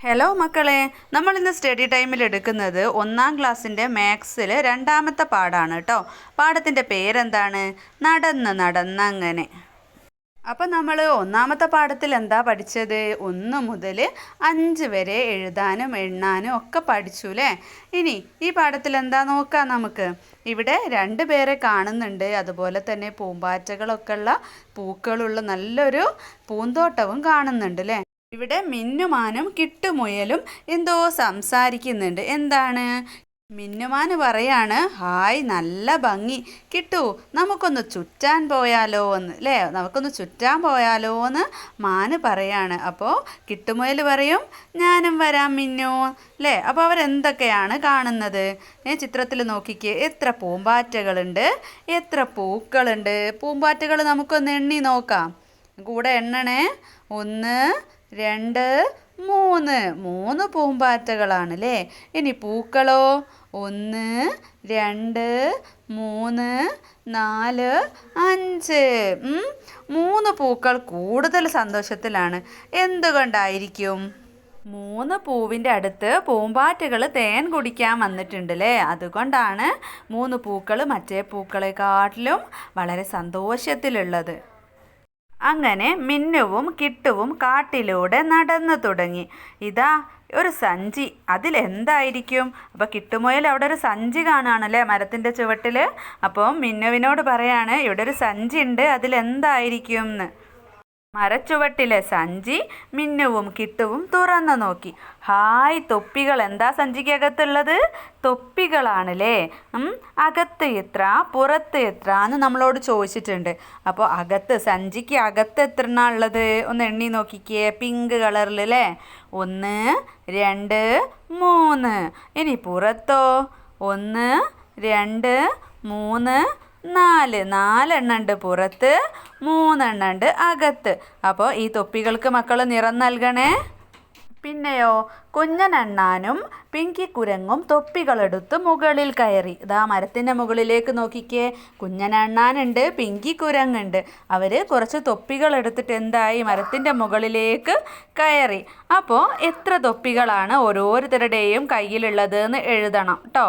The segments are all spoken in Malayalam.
ഹലോ മക്കളെ. നമ്മൾ ഇന്ന് സ്റ്റഡി ടൈമിൽ എടുക്കുന്നത് ഒന്നാം ക്ലാസ്സിന്റെ മാത്സിൽ രണ്ടാമത്തെ പാടാണ് കേട്ടോ പാഠത്തിന്റെ പേരെന്താണ്? നടന്ന് നടന്നങ്ങനെ. അപ്പം നമ്മൾ ഒന്നാമത്തെ പാഠത്തിൽ എന്താ പഠിച്ചത്? ഒന്ന് മുതൽ അഞ്ച് വരെ എഴുതാനും എണ്ണാനും ഒക്കെ പഠിച്ചു അല്ലേ ഇനി ഈ പാഠത്തിൽ എന്താ നോക്കാം നമുക്ക്? ഇവിടെ രണ്ട് പേരെ കാണുന്നുണ്ട്. അതുപോലെ തന്നെ പൂമ്പാറ്റകളൊക്കെ ഉള്ള പൂക്കളുള്ള നല്ലൊരു പൂന്തോട്ടവും കാണുന്നുണ്ട് അല്ലേ ഇവിടെ മിന്നുമാനും കിട്ടുമുയലും എന്തോ സംസാരിക്കുന്നുണ്ട്. എന്താണ്? മിന്നുമാന് പറയാണ് ഹായ് നല്ല ഭംഗി. കിട്ടു നമുക്കൊന്ന് ചുറ്റാൻ പോയാലോ എന്ന് അല്ലേ നമുക്കൊന്ന് ചുറ്റാൻ പോയാലോ എന്ന് മാന് പറയാണ്. അപ്പോൾ കിട്ടുമുയൽ പറയും ഞാനും വരാം മിന്നു. അല്ലേ അപ്പോൾ അവരെന്തൊക്കെയാണ് കാണുന്നത്? ഏ ചിത്രത്തിൽ നോക്കിക്കേ എത്ര പൂമ്പാറ്റകളുണ്ട് എത്ര പൂക്കളുണ്ട്. പൂമ്പാറ്റകൾ നമുക്കൊന്ന് എണ്ണി നോക്കാം. കൂടെ എണ്ണണേ. ഒന്ന് രണ്ട് മൂന്ന്. മൂന്ന് പൂമ്പാറ്റകളാണ് അല്ലേ ഇനി പൂക്കളോ? ഒന്ന് രണ്ട് മൂന്ന് നാല് അഞ്ച്. മൂന്ന് പൂക്കൾ കൂടുതൽ സന്തോഷത്തിലാണ്. എന്തുകൊണ്ടായിരിക്കും? മൂന്ന് പൂവിന്റെ അടുത്ത് പൂമ്പാറ്റകൾ തേൻ കുടിക്കാൻ വന്നിട്ടുണ്ട് അല്ലേ അതുകൊണ്ടാണ് മൂന്ന് പൂക്കൾ മറ്റേ പൂക്കളെക്കാട്ടിലും വളരെ സന്തോഷത്തിലുള്ളത്. അങ്ങനെ മിന്നുവും കിട്ടുവും കാട്ടിലൂടെ നടന്നു തുടങ്ങി. ഇതാ ഒരു സഞ്ചി. അതിലെന്തായിരിക്കും അപ്പോൾ കിട്ടുമുയൽ അവിടെ ഒരു സഞ്ചി കാണുകയാണല്ലേ മരത്തിന്റെ ചുവട്ടിൽ? അപ്പോൾ മിന്നുവിനോട് പറയാണ് ഇവിടെ ഒരു സഞ്ചി ഉണ്ട്. അതിലെന്തായിരിക്കും എന്ന്. മരച്ചുവട്ടിലെ സഞ്ചി മിന്നുവും കിട്ടുവും തുറന്നു നോക്കി. ഹായ് തൊപ്പികൾ എന്താ സഞ്ചിക്കകത്തുള്ളത്? തൊപ്പികളാണല്ലേ? അകത്ത് എത്ര പുറത്ത് എത്ര എന്ന് നമ്മളോട് ചോദിച്ചിട്ടുണ്ട്. അപ്പോൾ അകത്ത് സഞ്ചിക്ക് അകത്ത് എത്ര ഉള്ളത്? ഒന്ന് എണ്ണി നോക്കിക്കേ പിങ്ക് കളറിൽ അല്ലേ? ഒന്ന് രണ്ട് മൂന്ന്. ഇനി പുറത്തോ? ഒന്ന് രണ്ട് മൂന്ന് നാല് നാലെണ്ണം ഉണ്ട് പുറത്ത് മൂന്നെണ്ണം ഉണ്ട് അകത്ത്. അപ്പോൾ ഈ തൊപ്പികൾക്ക് മക്കൾ നിറം നൽകണേ. പിന്നെയോ കുഞ്ഞനണ്ണാനും പിങ്കിക്കുരങ്ങും തൊപ്പികളെടുത്ത് മുകളിൽ കയറി. ഇതാ മരത്തിന്റെ മുകളിലേക്ക് നോക്കിക്കേ. കുഞ്ഞനണ്ണാനുണ്ട് പിങ്കി കുരങ്ങുണ്ട്. അവർ കുറച്ച് തൊപ്പികൾ എടുത്തിട്ട് എന്തായി മരത്തിന്റെ മുകളിലേക്ക് കയറി. അപ്പോൾ എത്ര തൊപ്പികളാണ് ഓരോരുത്തരുടെയും കയ്യിലുള്ളത് എന്ന് എഴുതണം കേട്ടോ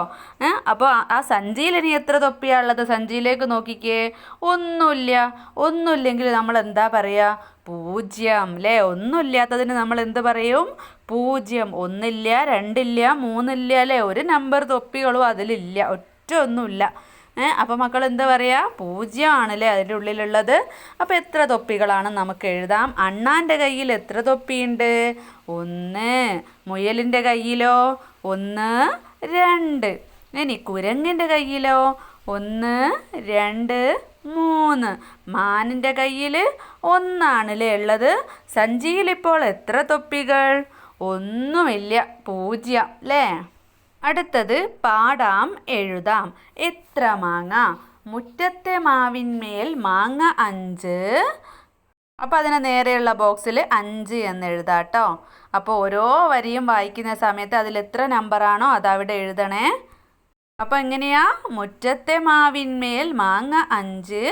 അപ്പോൾ ആ സഞ്ചിയിൽ ഇനി എത്ര തൊപ്പിയാണ് ഉള്ളത് സഞ്ചിയിലേക്ക് നോക്കിക്കേ. ഒന്നുമില്ല. ഒന്നുമില്ലെങ്കിൽ നമ്മൾ എന്താ പറയുക പൂജ്യം അല്ലേ ഒന്നുമില്ലാത്തതിന് നമ്മൾ എന്ത് പറയും? പൂജ്യം ഒന്നില്ല രണ്ടില്ല മൂന്നില്ല അല്ലേ? ഒരു നമ്പർ തൊപ്പികളും അതിലില്ല ഒറ്റ ഒന്നുമില്ല. അപ്പോൾ മക്കൾ എന്താ പറയുക പൂജ്യമാണല്ലേ അതിന്റെ ഉള്ളിലുള്ളത്. അപ്പോൾ എത്ര തൊപ്പികളാണ് നമുക്ക് എഴുതാം? അണ്ണാന്റെ കയ്യിൽ എത്ര തൊപ്പിയുണ്ട്? ഒന്ന്. മുയലിന്റെ കയ്യിലോ? ഒന്ന് രണ്ട്. ഇനി കുരങ്ങിന്റെ കയ്യിലോ? ഒന്ന് രണ്ട് മൂന്ന്. മാനിന്റെ കയ്യിൽ ഒന്നാണല്ലേ ഉള്ളത്? സഞ്ചിയിൽ ഇപ്പോൾ എത്ര തൊപ്പികൾ? ഒന്നുമില്ല പൂജ്യം അല്ലേ അടുത്തത് പാടാം എഴുതാം. എത്ര മാങ്ങ? മുറ്റത്തെ മാവിന്മേൽ മാങ്ങ അഞ്ച്. അപ്പോൾ അതിന് നേരെയുള്ള ബോക്സിൽ അഞ്ച് എന്ന് എഴുതാം കേട്ടോ അപ്പോൾ ഓരോ വരിയും വായിക്കുന്ന സമയത്ത് അതിൽ എത്ര നമ്പറാണോ അതവിടെ എഴുതണേ. അപ്പോൾ എങ്ങനെയാ? മുറ്റത്തെ മാവിന്മേൽ മാങ്ങ അഞ്ച്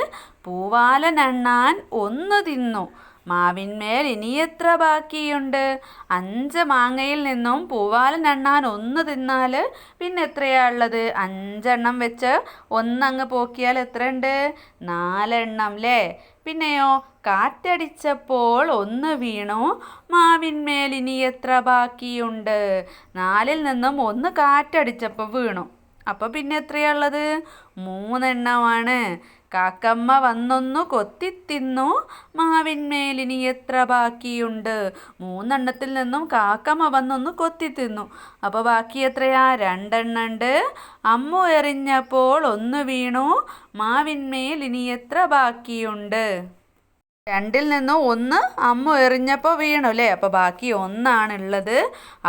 പൂവാലനണ്ണാൻ ഒന്ന് തിന്നു. മാവിന്മേൽ ഇനിയെത്ര ബാക്കിയുണ്ട്? അഞ്ച് മാങ്ങയിൽ നിന്നും പൂവാലനണ്ണാൻ ഒന്ന് തിന്നാൽ പിന്നെ എത്രയാ ഉള്ളത്? അഞ്ചെണ്ണം വെച്ച് ഒന്നങ്ങ് പോക്കിയാൽ എത്രയുണ്ട്? നാലെണ്ണം അല്ലേ പിന്നെയോ കാറ്റടിച്ചപ്പോൾ ഒന്ന് വീണു. മാവിന്മേൽ ഇനി എത്ര ബാക്കിയുണ്ട്? നാലിൽ നിന്നും ഒന്ന് കാറ്റടിച്ചപ്പോൾ വീണു. അപ്പോൾ പിന്നെ എത്രയാ ഉള്ളത്? മൂന്നെണ്ണമാണ്. കാക്കമ്മ വന്നൊന്നു കൊത്തിത്തിന്നു. മാവിന്മേലിനി എത്ര ബാക്കിയുണ്ട്? മൂന്നെണ്ണത്തിൽ നിന്നും കാക്കമ്മ വന്നൊന്ന് കൊത്തിത്തിന്നു. അപ്പോൾ ബാക്കി എത്രയാ? രണ്ടെണ്ണം ഉണ്ട് അമ്മു എറിഞ്ഞപ്പോൾ ഒന്ന് വീണു. മാവിന്മേൽ ഇനി എത്ര ബാക്കിയുണ്ട്? രണ്ടിൽ നിന്ന് ഒന്ന് അമ്മ എറിഞ്ഞപ്പോൾ വീണു അല്ലേ? അപ്പോൾ ബാക്കി ഒന്നാണുള്ളത്.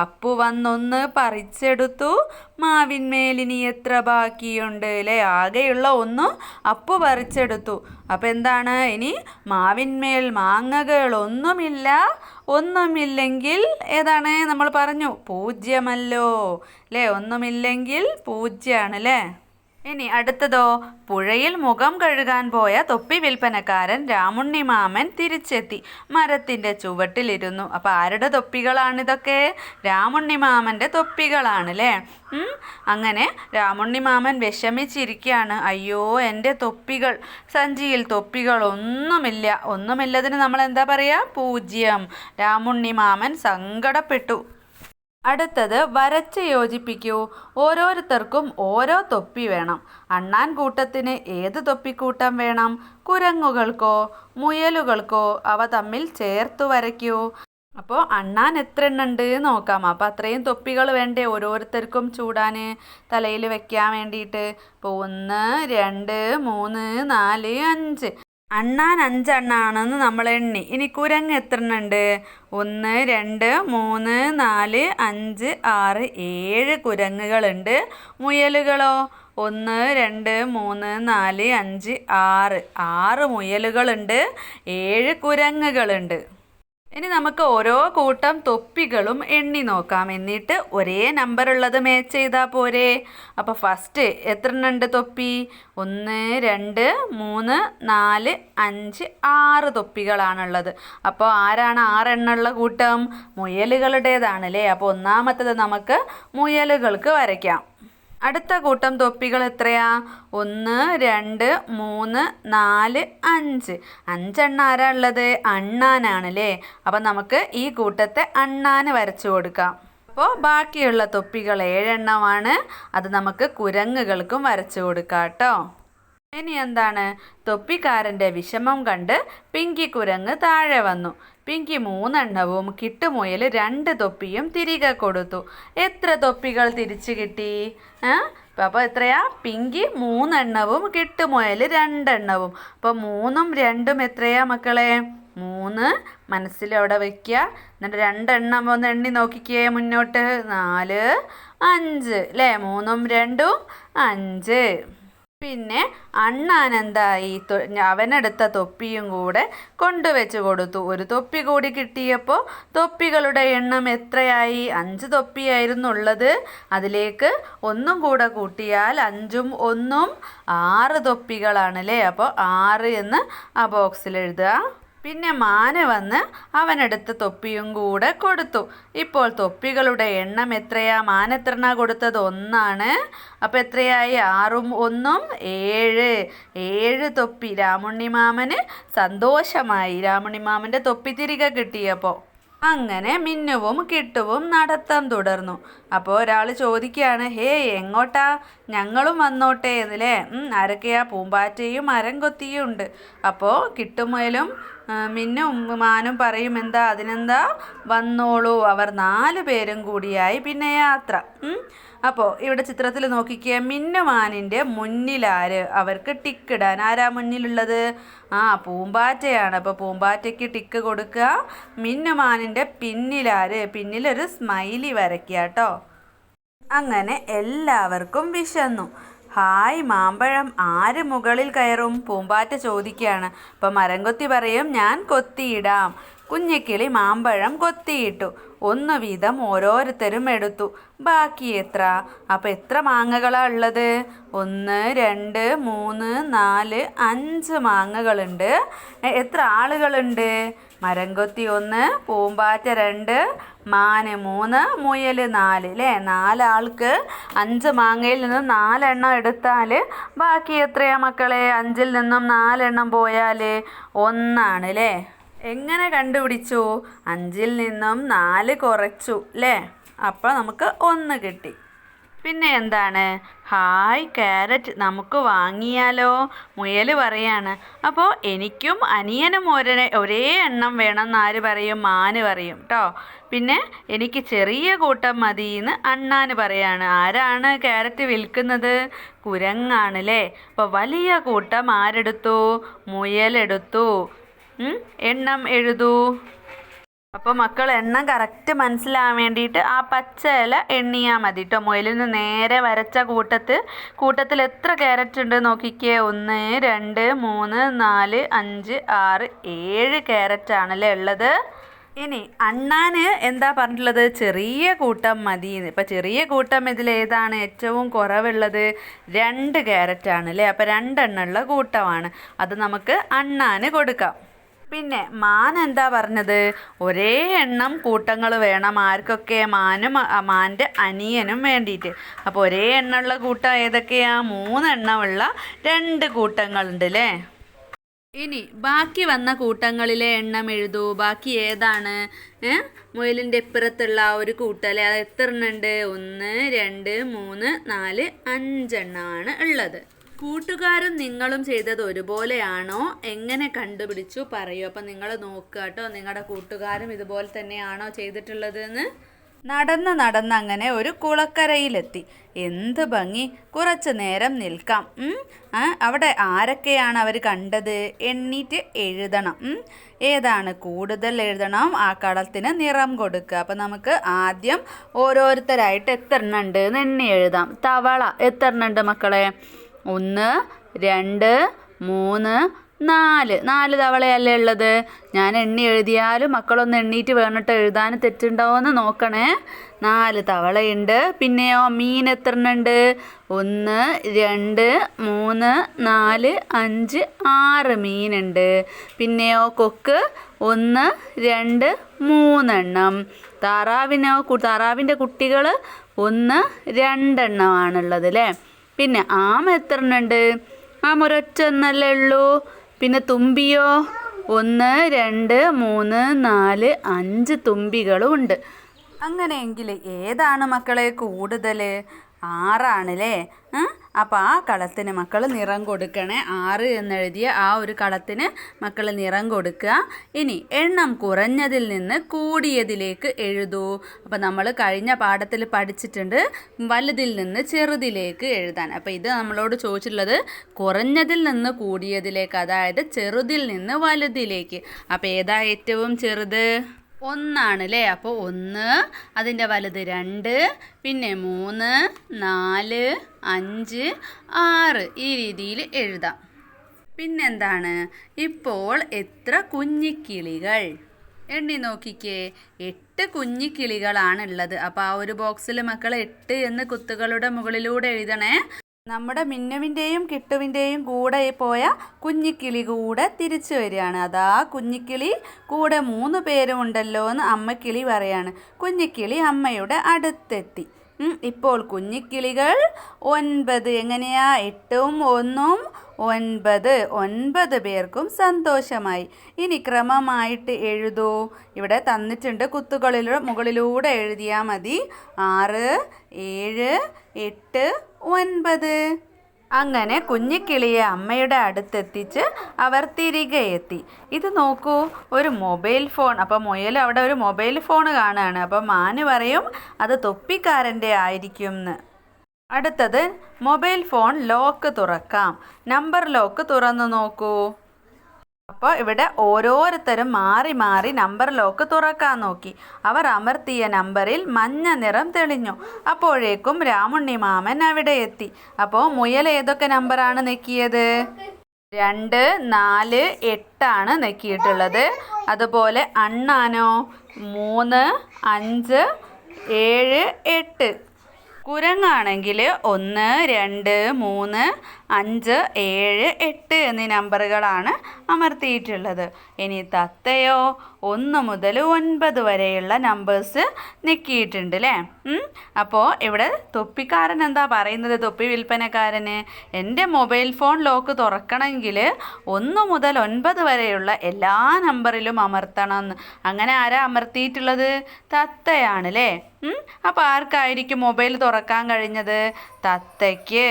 അപ്പു വന്നൊന്ന് പറിച്ചെടുത്തു. മാവിന്മേലിനി എത്ര ബാക്കിയുണ്ട് അല്ലേ? ആകെയുള്ള ഒന്ന് അപ്പു പറിച്ചെടുത്തു. അപ്പോൾ എന്താണ്? ഇനി മാവിന്മേൽ മാങ്ങകൾ ഒന്നുമില്ല ഒന്നുമില്ലെങ്കിൽ ഏതാണ് നമ്മൾ പറഞ്ഞു? പൂജ്യമല്ലോ. അല്ലേ? ഒന്നുമില്ലെങ്കിൽ പൂജ്യമാണ് അല്ലേ? ഇനി അടുത്തതോ? പുഴയിൽ മുഖം കഴുകാൻ പോയ തൊപ്പി വിൽപ്പനക്കാരൻ രാമുണ്ണി മാമൻ തിരിച്ചെത്തി. മരത്തിന്റെ ചുവട്ടിലിരുന്നു. അപ്പോൾ ആരുടെ തൊപ്പികളാണിതൊക്കെ? രാമുണ്ണി മാമന്റെ തൊപ്പികളാണ് അല്ലേ ഉം. അങ്ങനെ രാമുണ്ണി മാമൻ വിഷമിച്ചിരിക്കുകയാണ്. അയ്യോ എന്റെ തൊപ്പികൾ. സഞ്ചിയിൽ തൊപ്പികൾ ഒന്നുമില്ല ഒന്നുമില്ലതിന് നമ്മൾ എന്താ പറയുക പൂജ്യം. രാമുണ്ണി മാമൻ സങ്കടപ്പെട്ടു. അടുത്തത് വരച്ച് യോജിപ്പിക്കൂ. ഓരോരുത്തർക്കും ഓരോ തൊപ്പി വേണം. അണ്ണാൻ കൂട്ടത്തിന് ഏത് തൊപ്പിക്കൂട്ടം വേണം? കുരങ്ങുകൾക്കോ മുയലുകൾക്കോ അവ തമ്മിൽ ചേർത്തു വരയ്ക്കൂ. അപ്പോൾ അണ്ണാൻ എത്ര എണ്ണുണ്ട് നോക്കാം. അപ്പോൾ അത്രയും തൊപ്പികൾ വേണ്ടേ ഓരോരുത്തർക്കും ചൂടാൻ തലയിൽ വെക്കാൻ വേണ്ടിയിട്ട്. ഇപ്പോൾ ഒന്ന് രണ്ട് മൂന്ന് നാല് അഞ്ച്. അണ്ണാൻ അഞ്ചെണ്ണാണെന്ന് നമ്മൾ എണ്ണി. ഇനി കുരങ്ങ് എത്ര എണ്ണുണ്ട് ഒന്ന് രണ്ട് മൂന്ന് നാല് അഞ്ച് ആറ് ഏഴ് കുരങ്ങുകളുണ്ട്. മുയലുകളോ? ഒന്ന് രണ്ട് മൂന്ന് നാല് അഞ്ച് ആറ്. ആറ് മുയലുകളുണ്ട്. ഏഴ് കുരങ്ങുകളുണ്ട്. ഇനി നമുക്ക് ഓരോ കൂട്ടം തൊപ്പികളും എണ്ണി നോക്കാം. എന്നിട്ട് ഒരേ നമ്പർ ഉള്ളത് മാച്ച് ചെയ്താൽ പോരെ. അപ്പോൾ ഫസ്റ്റ് എത്ര ഉണ്ട് തൊപ്പി? ഒന്ന് രണ്ട് മൂന്ന് നാല് അഞ്ച് ആറ് തൊപ്പികളാണുള്ളത്. അപ്പോൾ ആരാണ് ആറെണ്ണമുള്ള കൂട്ടം? മുയലുകളുടേതാണ് അല്ലേ അപ്പോൾ ഒന്നാമത്തത് നമുക്ക് മുയലുകൾക്ക് വരയ്ക്കാം. അടുത്ത കൂട്ടം തൊപ്പികൾ എത്രയാ? ഒന്ന് രണ്ട് മൂന്ന് നാല് അഞ്ച്. അഞ്ചെണ്ണ ആരാ ഉള്ളത്? അണ്ണാനാണ് അല്ലേ അപ്പം നമുക്ക് ഈ കൂട്ടത്തെ അണ്ണാന് വരച്ചു കൊടുക്കാം. അപ്പോൾ ബാക്കിയുള്ള തൊപ്പികൾ ഏഴെണ്ണമാണ്. അത് നമുക്ക് കുരങ്ങുകൾക്കും വരച്ചു കൊടുക്കാം കേട്ടോ. ഇനി എന്താണ്? തൊപ്പിക്കാരന്റെ വിഷമം കണ്ട് പിങ്കി കുരങ്ങ് താഴെ വന്നു. പിങ്കി മൂന്നെണ്ണവും കിട്ടുമുയൽ രണ്ട് തൊപ്പിയും തിരികെ കൊടുത്തു. എത്ര തൊപ്പികൾ തിരിച്ചു കിട്ടി? അപ്പോൾ എത്രയാ? പിങ്കി മൂന്നെണ്ണവും കിട്ടുമുയൽ രണ്ടെണ്ണവും. അപ്പോൾ മൂന്നും രണ്ടും എത്രയാ മക്കളെ? മൂന്ന്. മനസ്സിൽ അവിടെ വെക്കുക എന്നിട്ട് രണ്ടെണ്ണം ഒന്ന് എണ്ണി നോക്കിക്കേ മുന്നോട്ട്. നാല്. അഞ്ച്. അല്ലേ മൂന്നും രണ്ടും അഞ്ച്. പിന്നെ അണ്ണാൻ അവനെടുത്ത തൊപ്പിയും കൂടെ കൊണ്ടുവച്ച് കൊടുത്തു. ഒരു തൊപ്പി കൂടി കിട്ടിയപ്പോൾ തൊപ്പികളുടെ എണ്ണം എത്രയായി? അഞ്ച് തൊപ്പിയായിരുന്നുള്ളത് അതിലേക്ക് ഒന്നും കൂടെ കൂട്ടിയാൽ അഞ്ചും ഒന്നും ആറ് തൊപ്പികളാണ് അല്ലേ അപ്പോൾ ആറ് എന്ന് ആ ബോക്സിൽ എഴുതുക. പിന്നെ മാന വന്ന് അവനെടുത്ത് തൊപ്പിയും കൂടെ കൊടുത്തു. ഇപ്പോൾ തൊപ്പികളുടെ എണ്ണം എത്രയാ? മാന എത്രണ കൊടുത്തത്? ഒന്നാണ്. അപ്പോൾ എത്രയായി? ആറും ഒന്നും ഏഴ്. ഏഴ് തൊപ്പി. രാമുണ്ണി മാമന് സന്തോഷമായി. രാമുണ്ണി മാമന്റെ തൊപ്പി തിരികെ കിട്ടിയപ്പോൾ അങ്ങനെ മിന്നുവും കിട്ടുവും നടത്തം തുടർന്നു. അപ്പോൾ ഒരാൾ ചോദിക്കുകയാണ് ഹേ എങ്ങോട്ടാ? ഞങ്ങളും വന്നോട്ടെ എന്നല്ലേ ഉം, ആരൊക്കെയാ? പൂമ്പാറ്റയും മരം കൊത്തിയും ഉണ്ട് അപ്പോൾ കിട്ടുമുയലും മിന്നും ഉമ്മുമാനും പറയും എന്താ അതിനെന്താ? വന്നോളൂ. അവർ നാല് പേരും കൂടിയായി പിന്നെ യാത്ര. അപ്പോൾ ഇവിടെ ചിത്രത്തിൽ നോക്കിക്കുക മിന്നുമാനിന്റെ മുന്നിലാര് അവർക്ക് ടിക്ക് ഇടാൻ ആരാ മുന്നിലുള്ളത്? ആ പൂമ്പാറ്റയാണ്. അപ്പോൾ പൂമ്പാറ്റയ്ക്ക് ടിക്ക് കൊടുക്കുക. മിന്നുമാനിന്റെ പിന്നിലാര്? പിന്നിലൊരു സ്മൈലി വരയ്ക്കുക കേട്ടോ. അങ്ങനെ എല്ലാവർക്കും വിശന്നു. ഹായ് മാമ്പഴം ആര് മുകളിൽ കയറും? പൂമ്പാറ്റ ചോദിക്കുകയാണ്. അപ്പം മരംകൊത്തി പറയും ഞാൻ കൊത്തിയിടാം. കുഞ്ഞിക്കിളി മാമ്പഴം കൊത്തിയിട്ടു. ഒന്ന് വീതം ഓരോരുത്തരും എടുത്തു. ബാക്കി എത്ര? അപ്പം എത്ര മാങ്ങകളാണ് ഉള്ളത്? ഒന്ന് രണ്ട് മൂന്ന് നാല് അഞ്ച് മാങ്ങകളുണ്ട്. എത്ര ആളുകളുണ്ട്? മരംകൊത്തി ഒന്ന് പൂമ്പാറ്റ രണ്ട് മാന് മൂന്ന് മുയൽ നാല്. അല്ലേ നാലാൾക്ക് അഞ്ച് മാങ്ങയിൽ നിന്ന് നാലെണ്ണം എടുത്താൽ ബാക്കി എത്രയാ മക്കളെ? അഞ്ചിൽ നിന്നും നാലെണ്ണം പോയാൽ ഒന്നാണ് അല്ലേ എങ്ങനെ കണ്ടുപിടിച്ചു? അഞ്ചിൽ നിന്നും നാല് കുറച്ചു അല്ലേ അപ്പോൾ നമുക്ക് ഒന്ന് കിട്ടി. പിന്നെ എന്താണ്? ഹായ് ക്യാരറ്റ് നമുക്ക് വാങ്ങിയാലോ? മുയൽ പറയാണ്. അപ്പോൾ എനിക്കും അനിയനും ഒരേ ഒരേ എണ്ണം വേണം ആര് പറയും? മാന് പറയും കേട്ടോ പിന്നെ എനിക്ക് ചെറിയ കൂട്ടം മതി എന്ന് അണ്ണാന് പറയാണ്. ആരാണ് ക്യാരറ്റ് വിൽക്കുന്നത്? കുരങ്ങാണ് അല്ലേ അപ്പോൾ വലിയ കൂട്ടം ആരെടുത്തു? മുയലെടുത്തു എണ്ണം എഴുതൂ. അപ്പോൾ മക്കൾ എണ്ണം കറക്റ്റ് മനസ്സിലാവാൻ വേണ്ടിയിട്ട് ആ പച്ച ഇല എണ്ണിയാൽ മതി കേട്ടോ മുയലിൽ നിന്ന് നേരെ വരച്ച കൂട്ടത്ത് കൂട്ടത്തിൽ എത്ര ക്യാരറ്റ് ഉണ്ട് നോക്കിക്കേ. ഒന്ന് രണ്ട് മൂന്ന് നാല് അഞ്ച് ആറ് ഏഴ് ക്യാരറ്റ് ആണല്ലേ ഉള്ളത്. ഇനി അണ്ണാന് എന്താ പറഞ്ഞിട്ടുള്ളത്? ചെറിയ കൂട്ടം മതി ഇപ്പം ചെറിയ കൂട്ടം ഇതിൽ ഏതാണ് ഏറ്റവും കുറവുള്ളത്? രണ്ട് ക്യാരറ്റ് ആണ് അല്ലേ അപ്പം രണ്ടെണ്ണമുള്ള കൂട്ടമാണ്. അത് നമുക്ക് അണ്ണാന് കൊടുക്കാം. പിന്നെ മാൻ എന്താ പറഞ്ഞത്? ഒരേ എണ്ണം കൂട്ടങ്ങൾ വേണം ആർക്കൊക്കെ മാനും മാന്റെ അനിയനും വേണ്ടിയിട്ട് അപ്പോൾ ഒരേ എണ്ണമുള്ള കൂട്ടം ഏതൊക്കെയാ? മൂന്നെണ്ണമുള്ള രണ്ട് കൂട്ടങ്ങളുണ്ട് അല്ലേ ഇനി ബാക്കി വന്ന കൂട്ടങ്ങളിലെ എണ്ണം എഴുതൂ. ബാക്കി ഏതാണ്? മുയലിന്റെ ഇപ്പുറത്തുള്ള ആ ഒരു കൂട്ടല്ലേ അത് എത്ര എണ്ണം ഉണ്ട്? ഒന്ന് രണ്ട് മൂന്ന് നാല് അഞ്ചെണ്ണമാണ് ഉള്ളത്. കൂട്ടുകാരും നിങ്ങളും ചെയ്തത് ഒരുപോലെയാണോ? എങ്ങനെ കണ്ടുപിടിച്ചു? പറയൂ. അപ്പം നിങ്ങൾ നോക്കുക കേട്ടോ. നിങ്ങളുടെ കൂട്ടുകാരും ഇതുപോലെ തന്നെയാണോ ചെയ്തിട്ടുള്ളതെന്ന്. നടന്ന് നടന്ന് അങ്ങനെ ഒരു കുളക്കരയിലെത്തി. എന്ത് ഭംഗി. കുറച്ച് നേരം നിൽക്കാം. അവിടെ ആരൊക്കെയാണ് അവർ കണ്ടത്? എണ്ണീറ്റ് എഴുതണം. ഏതാണ് കൂടുതൽ എഴുതണം? ആ കടത്തിന് നിറം കൊടുക്കുക. അപ്പം നമുക്ക് ആദ്യം ഓരോരുത്തരായിട്ട് എത്ര എണ്ണം ഉണ്ട് എന്ന് എണ്ണി എഴുതാം. തവള എത്ര എണ്ണം ഉണ്ട് മക്കളെ? ഒന്ന് രണ്ട് മൂന്ന് നാല്. നാല് തവളയല്ലേ ഉള്ളത്? ഞാൻ എണ്ണി എഴുതിയാലും മക്കളൊന്ന് എണ്ണീറ്റ് വേണിട്ട് എഴുതാൻ തെറ്റുണ്ടോയെന്ന് നോക്കണേ. നാല് തവളയുണ്ട്. പിന്നെയോ മീൻ എത്ര എണ്ണുണ്ട് ഒന്ന് രണ്ട് മൂന്ന് നാല് അഞ്ച് ആറ് മീനുണ്ട്. പിന്നെയോ കൊക്ക് ഒന്ന് രണ്ട് മൂന്നെണ്ണം. താറാവിനോ താറാവിന്റെ കുട്ടികൾ ഒന്ന് രണ്ടെണ്ണമാണുള്ളത് അല്ലേ പിന്നെ ആമ എത്ര എണ്ണുണ്ട് ആമ ഒരൊറ്റ ഒന്നല്ലേ ഉള്ളൂ. പിന്നെ തുമ്പിയോ? ഒന്ന് രണ്ട് മൂന്ന് നാല് അഞ്ച് തുമ്പികളും ഉണ്ട്. അങ്ങനെയെങ്കിൽ ഏതാണ് മക്കളെ കൂടുതൽ ആറാണല്ലേ? അപ്പോൾ ആ കളത്തിന് മക്കൾ നിറം കൊടുക്കണേ. ആറ് എന്നെഴുതിയ ആ ഒരു കളത്തിന് മക്കൾ നിറം കൊടുക്കുക. ഇനി എണ്ണം കുറഞ്ഞതിൽ നിന്ന് കൂടിയതിലേക്ക് എഴുതൂ. അപ്പോൾ നമ്മൾ കഴിഞ്ഞ പാഠത്തിൽ പഠിച്ചിട്ടുണ്ട് വലുതിൽ നിന്ന് ചെറുതിലേക്ക് എഴുതാൻ. അപ്പോൾ ഇത് നമ്മളോട് ചോദിച്ചിട്ടുള്ളത് കുറഞ്ഞതിൽ നിന്ന് കൂടിയതിലേക്ക് അതായത് ചെറുതിൽ നിന്ന് വലുതിലേക്ക്. അപ്പോൾ ഏതാ ഏറ്റവും ചെറുത്? ഒന്നാണ് അല്ലേ അപ്പോൾ ഒന്ന് അതിന്റെ വലുത് രണ്ട് പിന്നെ മൂന്ന് നാല് അഞ്ച് ആറ് ഈ രീതിയിൽ എഴുതാം. പിന്നെന്താണ്? ഇപ്പോൾ എത്ര കുഞ്ഞിക്കിളികൾ? എണ്ണി നോക്കിക്കേ. എട്ട് കുഞ്ഞിക്കിളികളാണ് ഉള്ളത് അപ്പോൾ ആ ഒരു ബോക്സിൽ മക്കൾ എട്ട് എന്ന് കുത്തുകളുടെ മുകളിലൂടെ എഴുതണേ. നമ്മുടെ മിന്നുവിന്റെയും കിട്ടുവിന്റെയും കൂടെ പോയ കുഞ്ഞിക്കിളി കൂടെ തിരിച്ചു വരികയാണ്. അതാ കുഞ്ഞിക്കിളി കൂടെ മൂന്ന് പേരും ഉണ്ടല്ലോ എന്ന് അമ്മക്കിളി പറയാണ്. കുഞ്ഞിക്കിളി അമ്മയുടെ അടുത്തെത്തി. ഇപ്പോൾ കുഞ്ഞിക്കിളികൾ ഒൻപത് എങ്ങനെയാ? എട്ടും ഒന്നും ഒൻപത്. ഒൻപത് പേർക്കും സന്തോഷമായി. ഇനി ക്രമമായിട്ട് എഴുതൂ. ഇവിടെ തന്നിട്ടുണ്ട് കുത്തുകളിലൂടെ മുകളിലൂടെ എഴുതിയാൽ മതി. ആറ് ഏഴ് എട്ട് ഒൻപത്. അങ്ങനെ കുഞ്ഞിക്കിളിയെ അമ്മയുടെ അടുത്തെത്തിച്ച് അവർ തിരികെ എത്തി ഇത് നോക്കൂ ഒരു മൊബൈൽ ഫോൺ. അപ്പോൾ മുയൽ അവിടെ ഒരു മൊബൈൽ ഫോൺ കാണുകയാണ് അപ്പോൾ മാന് പറയും അത് തൊപ്പിക്കാരന്റെ ആയിരിക്കും എന്ന് അടുത്തത് മൊബൈൽ ഫോൺ ലോക്ക് തുറക്കാം. നമ്പർ ലോക്ക് തുറന്നു നോക്കൂ. അപ്പോൾ ഇവിടെ ഓരോരുത്തരും മാറി മാറി നമ്പർ ലോക്ക് തുറക്കാൻ നോക്കി. അവർ അമർത്തിയ നമ്പറിൽ മഞ്ഞ നിറം തെളിഞ്ഞു. അപ്പോഴേക്കും രാമുണ്ണി മാമൻ അവിടെ എത്തി. അപ്പോൾ മുയൽ ഏതൊക്കെ നമ്പറാണ് നെക്കിയത്? രണ്ട് നാല് എട്ടാണ് നെക്കിയിട്ടുള്ളത്. അതുപോലെ അണ്ണാനോ? മൂന്ന് അഞ്ച് ഏഴ് എട്ട്. കുരങ്ങാണെങ്കിൽ ഒന്ന് രണ്ട് മൂന്ന് അഞ്ച് ഏഴ് എട്ട് എന്നീ നമ്പറുകളാണ് അമർത്തിയിട്ടുള്ളത്. ഇനി തത്തയോ ഒന്ന് മുതൽ ഒൻപത് വരെയുള്ള നമ്പേഴ്സ് നെക്കിയിട്ടുണ്ട് അല്ലേ അപ്പോൾ ഇവിടെ തൊപ്പിക്കാരൻ എന്താ പറയുന്നത്? തൊപ്പി വിൽപ്പനക്കാരന്? എന്റെ മൊബൈൽ ഫോൺ ലോക്ക് തുറക്കണമെങ്കിൽ ഒന്ന് മുതൽ ഒൻപത് വരെയുള്ള എല്ലാ നമ്പറിലും അമർത്തണം. അങ്ങനെ ആരാ അമർത്തിയിട്ടുള്ളത്? തത്തയാണ് അല്ലേ അപ്പോൾ ആർക്കായിരിക്കും മൊബൈൽ തുറക്കാൻ കഴിഞ്ഞത്? തത്തയ്ക്ക്.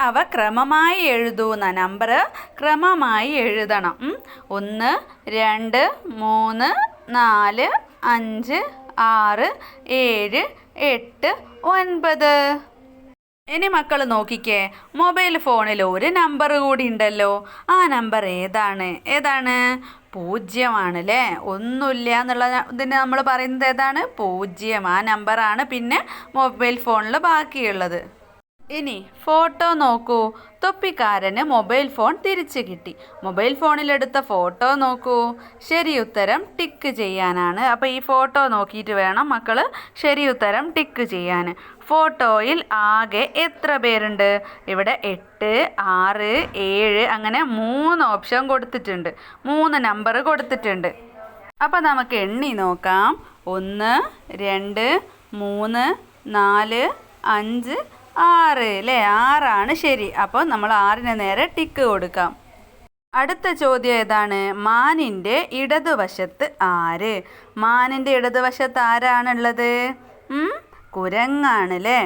അവ ക്രമമായി എഴുതുന്ന നമ്പർ ക്രമമായി എഴുതണം. ഒന്ന് രണ്ട് മൂന്ന് നാല് അഞ്ച് ആറ് ഏഴ് എട്ട് ഒൻപത്. ഇനി മക്കൾ നോക്കിക്കേ മൊബൈൽ ഫോണിൽ ഒരു നമ്പർ കൂടി ഉണ്ടല്ലോ. ആ നമ്പർ ഏതാണ്? ഏതാണ്? പൂജ്യമാണ് അല്ലേ ഒന്നുമില്ല എന്നുള്ള ഇതിന് നമ്മൾ പറയുന്നത് ഏതാണ്? പൂജ്യം. ആ നമ്പറാണ് പിന്നെ മൊബൈൽ ഫോണിൽ ബാക്കിയുള്ളത്. ഇനി ഫോട്ടോ നോക്കൂ. തൊപ്പിക്കാരന് മൊബൈൽ ഫോൺ തിരിച്ചു കിട്ടി. മൊബൈൽ ഫോണിലെടുത്ത ഫോട്ടോ നോക്കൂ. ശരി ഉത്തരം ടിക്ക് ചെയ്യാനാണ്. അപ്പോൾ ഈ ഫോട്ടോ നോക്കിയിട്ട് വേണം മക്കൾ ശരി ഉത്തരം ടിക്ക് ചെയ്യാൻ ഫോട്ടോയിൽ ആകെ എത്ര പേരുണ്ട്? ഇവിടെ എട്ട് ആറ് ഏഴ് അങ്ങനെ മൂന്ന് ഓപ്ഷൻ കൊടുത്തിട്ടുണ്ട്. മൂന്ന് നമ്പർ കൊടുത്തിട്ടുണ്ട്. അപ്പോൾ നമുക്ക് എണ്ണി നോക്കാം. ഒന്ന് രണ്ട് മൂന്ന് നാല് അഞ്ച് ആറ് അല്ലേ ആറാണ്. ശരി. അപ്പോൾ നമ്മൾ ആറിന് നേരെ ടിക്ക് കൊടുക്കാം. അടുത്ത ചോദ്യം ഏതാണ്? മാനിന്റെ ഇടതുവശത്ത് ആര്? മാനിന്റെ ഇടതുവശത്ത് ആരാണുള്ളത്? കുരങ്ങാണ് അല്ലേ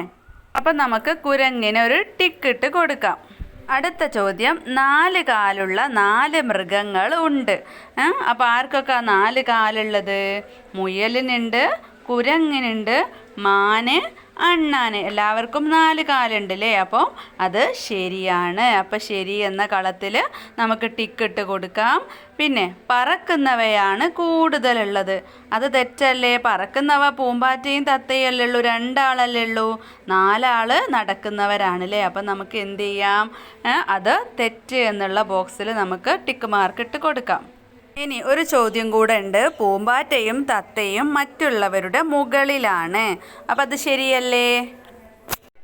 അപ്പം നമുക്ക് കുരങ്ങിന് ഒരു ടിക്ക് ഇട്ട് കൊടുക്കാം. അടുത്ത ചോദ്യം. നാല് കാലുള്ള നാല് മൃഗങ്ങൾ ഉണ്ട്. അപ്പോൾ ആർക്കൊക്കെ നാല് കാലുള്ളത്? മുയലിനുണ്ട് കുരങ്ങിനുണ്ട് മാന് അണ്ണാന്. എല്ലാവർക്കും നാല് കാലുണ്ട് അല്ലേ അപ്പോൾ അത് ശരിയാണ്. അപ്പോൾ ശരി എന്ന കളത്തിൽ നമുക്ക് ടിക്കിട്ട് കൊടുക്കാം. പിന്നെ പറക്കുന്നവയാണ് കൂടുതലുള്ളത്. അത് തെറ്റല്ലേ? പറക്കുന്നവ പൂമ്പാറ്റയും തത്തയല്ലേ ഉള്ളൂ രണ്ടാളല്ലേ ഉള്ളൂ. നാലാൾ നടക്കുന്നവരാണ് അല്ലേ അപ്പം നമുക്ക് എന്ത് ചെയ്യാം? അത് തെറ്റ് എന്നുള്ള ബോക്സിൽ നമുക്ക് ടിക്ക് മാർക്ക് ഇട്ട് കൊടുക്കാം. ഇനി ഒരു ചോദ്യം കൂടെ ഉണ്ട്. പൂമ്പാറ്റയും തത്തയും മറ്റുള്ളവരുടെ മുകളിലാണ്. അപ്പം അത് ശരിയല്ലേ?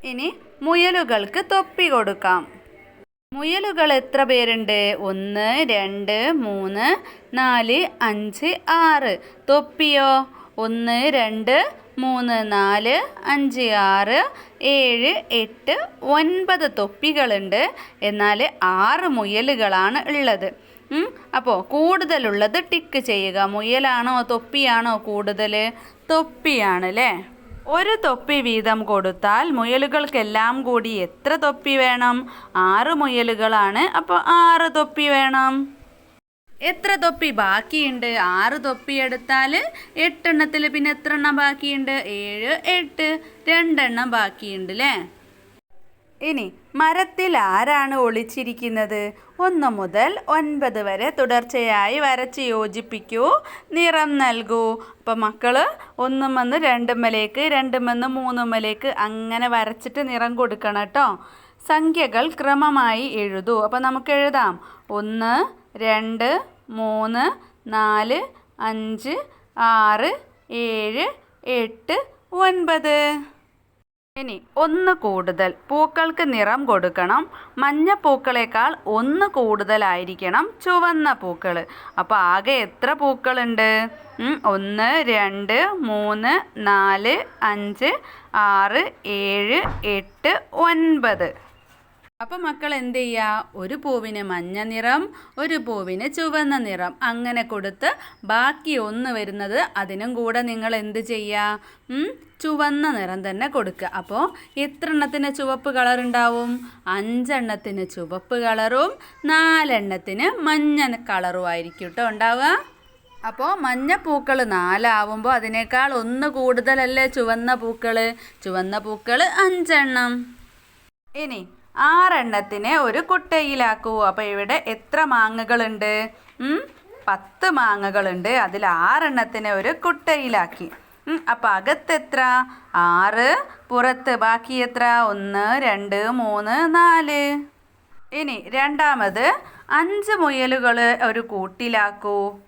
ഇനി മുയലുകൾക്ക് തൊപ്പി കൊടുക്കാം. മുയലുകൾ എത്ര പേരുണ്ട്? ഒന്ന് രണ്ട് മൂന്ന് നാല് അഞ്ച് ആറ്. തൊപ്പിയോ? ഒന്ന് രണ്ട് മൂന്ന് നാല് അഞ്ച് ആറ് ഏഴ് എട്ട് ഒൻപത് തൊപ്പികളുണ്ട്. എന്നാൽ ആറ് മുയലുകളാണ് ഉള്ളത്. അപ്പോൾ കൂടുതലുള്ളത് ടിക്ക് ചെയ്യുക. മുയലാണോ തൊപ്പിയാണോ കൂടുതൽ തൊപ്പിയാണ് അല്ലേ ഒരു തൊപ്പി വീതം കൊടുത്താൽ മുയലുകൾക്കെല്ലാം കൂടി എത്ര തൊപ്പി വേണം? ആറ് മുയലുകളാണ്. അപ്പോൾ ആറ് തൊപ്പി വേണം. എത്ര തൊപ്പി ബാക്കിയുണ്ട്? ആറ് തൊപ്പി എടുത്താൽ എട്ടെണ്ണത്തിൽ പിന്നെ എത്ര എണ്ണം ബാക്കിയുണ്ട്? ഏഴ് എട്ട് രണ്ടെണ്ണം ബാക്കിയുണ്ട് അല്ലേ ഇനി മരത്തിൽ ആരാണ് ഒളിച്ചിരിക്കുന്നത്? ഒന്ന് മുതൽ ഒൻപത് വരെ തുടർച്ചയായി വരച്ച് യോജിപ്പിക്കൂ. നിറം നൽകൂ. അപ്പം മക്കൾ ഒന്നും വന്ന് രണ്ടുമ്മലേക്ക് രണ്ടുമെന്ന് മൂന്നുമ്മലേക്ക് അങ്ങനെ വരച്ചിട്ട് നിറം കൊടുക്കണം കേട്ടോ. സംഖ്യകൾ ക്രമമായി എഴുതൂ. അപ്പം നമുക്ക് എഴുതാം. ഒന്ന് രണ്ട് മൂന്ന് നാല് അഞ്ച് ആറ് ഏഴ് എട്ട് ഒൻപത്. ഇനി ഒന്ന് കൂടുതൽ പൂക്കൾക്ക് നിറം കൊടുക്കണം. മഞ്ഞ പൂക്കളേക്കാൾ ഒന്ന് കൂടുതലായിരിക്കണം ചുവന്ന പൂക്കൾ അപ്പോൾ ആകെ എത്ര പൂക്കളുണ്ട്? ഒന്ന് രണ്ട് മൂന്ന് നാല് അഞ്ച് ആറ് ഏഴ് എട്ട് ഒൻപത്. അപ്പം മക്കൾ എന്ത് ചെയ്യുക ഒരു പൂവിന് മഞ്ഞ നിറം ഒരു പൂവിന് ചുവന്ന നിറം. അങ്ങനെ കൊടുത്ത് ബാക്കി ഒന്ന് വരുന്നത് അതിനും കൂടെ നിങ്ങൾ എന്ത് ചെയ്യുക ചുവന്ന നിറം തന്നെ കൊടുക്കുക. അപ്പോൾ എത്ര എണ്ണത്തിന് ചുവപ്പ് കളർ ഉണ്ടാവും? അഞ്ചെണ്ണത്തിന് ചുവപ്പ് കളറും നാലെണ്ണത്തിന് മഞ്ഞ കളറും ആയിരിക്കും കേട്ടോ ഉണ്ടാവുക. അപ്പോൾ മഞ്ഞ പൂക്കൾ നാലാവുമ്പോൾ അതിനേക്കാൾ ഒന്ന് കൂടുതലല്ലേ ചുവന്ന പൂക്കൾ ചുവന്ന പൂക്കൾ അഞ്ചെണ്ണം. ഇനി ആറെണ്ണത്തിനെ ഒരു കുട്ടയിലാക്കൂ അപ്പോൾ ഇവിടെ എത്ര മാങ്ങകളുണ്ട്? പത്ത് മാങ്ങകളുണ്ട്. അതിൽ ആറെണ്ണത്തിനെ ഒരു കുട്ടയിലാക്കി. അപ്പോൾ അകത്തെത്ര? ആറ്. പുറത്ത് ബാക്കി എത്ര? ഒന്ന് രണ്ട് മൂന്ന് നാല്. ഇനി രണ്ടാമത് അഞ്ച് മുയലുകൾ ഒരു കൂട്ടിലാക്കൂ.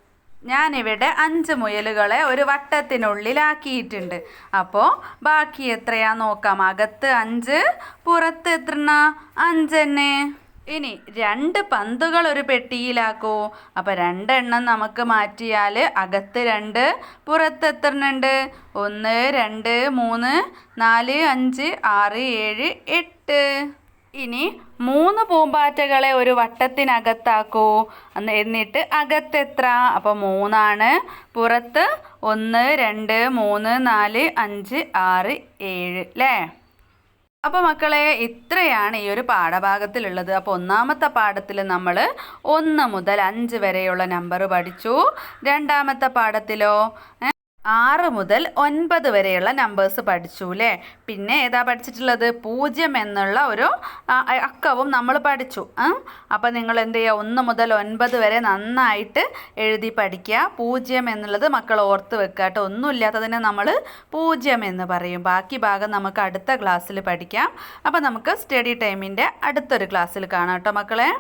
ഞാനിവിടെ അഞ്ച് മുയലുകളെ ഒരു വട്ടത്തിനുള്ളിലാക്കിയിട്ടുണ്ട്. അപ്പോൾ ബാക്കി എത്രയാ നോക്കാം. അകത്ത് അഞ്ച് പുറത്ത് എത്രണ്ണ? തന്നെ ഇനി രണ്ട് പന്തുകൾ ഒരു പെട്ടിയിലാക്കൂ. അപ്പോൾ രണ്ടെണ്ണം നമുക്ക് മാറ്റിയാൽ അകത്ത് രണ്ട് പുറത്ത് എത്ര ഉണ്ട് ഒന്ന് രണ്ട് മൂന്ന് നാല് അഞ്ച് ആറ് ഏഴ് എട്ട്. ഇനി മൂന്ന് പൂമ്പാറ്റകളെ ഒരു വട്ടത്തിനകത്താക്കൂ. എന്നിട്ട് അകത്തെത്ര? അപ്പോൾ മൂന്നാണ്. പുറത്ത് ഒന്ന് രണ്ട് മൂന്ന് നാല് അഞ്ച് ആറ് ഏഴ് അല്ലേ അപ്പോൾ മക്കളെ ഇത്രയാണ് ഈ ഒരു പാഠഭാഗത്തിലുള്ളത്. അപ്പോൾ ഒന്നാമത്തെ പാഠത്തിൽ നമ്മൾ ഒന്ന് മുതൽ അഞ്ച് വരെയുള്ള നമ്പർ പഠിച്ചു. രണ്ടാമത്തെ പാഠത്തിലോ ആറ് മുതൽ ഒൻപത് വരെയുള്ള നമ്പേഴ്സ് പഠിച്ചു അല്ലേ പിന്നെ ഏതാ പഠിച്ചിട്ടുള്ളത്? പൂജ്യം എന്നുള്ള ഒരു അക്കവും നമ്മൾ പഠിച്ചു. അപ്പോൾ നിങ്ങൾ എന്ത് ചെയ്യുക? ഒന്ന് മുതൽ ഒൻപത് വരെ നന്നായിട്ട് എഴുതി പഠിക്കുക. പൂജ്യം എന്നുള്ളത് മക്കൾ ഓർത്ത് വെക്കുക കേട്ടോ. ഒന്നുമില്ലാത്തതിനെ നമ്മൾ പൂജ്യം എന്ന് പറയും. ബാക്കി ഭാഗം നമുക്ക് അടുത്ത ക്ലാസ്സിൽ പഠിക്കാം. അപ്പോൾ നമുക്ക് സ്റ്റഡി ടൈമിന്റെ അടുത്തൊരു ക്ലാസ്സിൽ കാണാം കേട്ടോ മക്കളെ.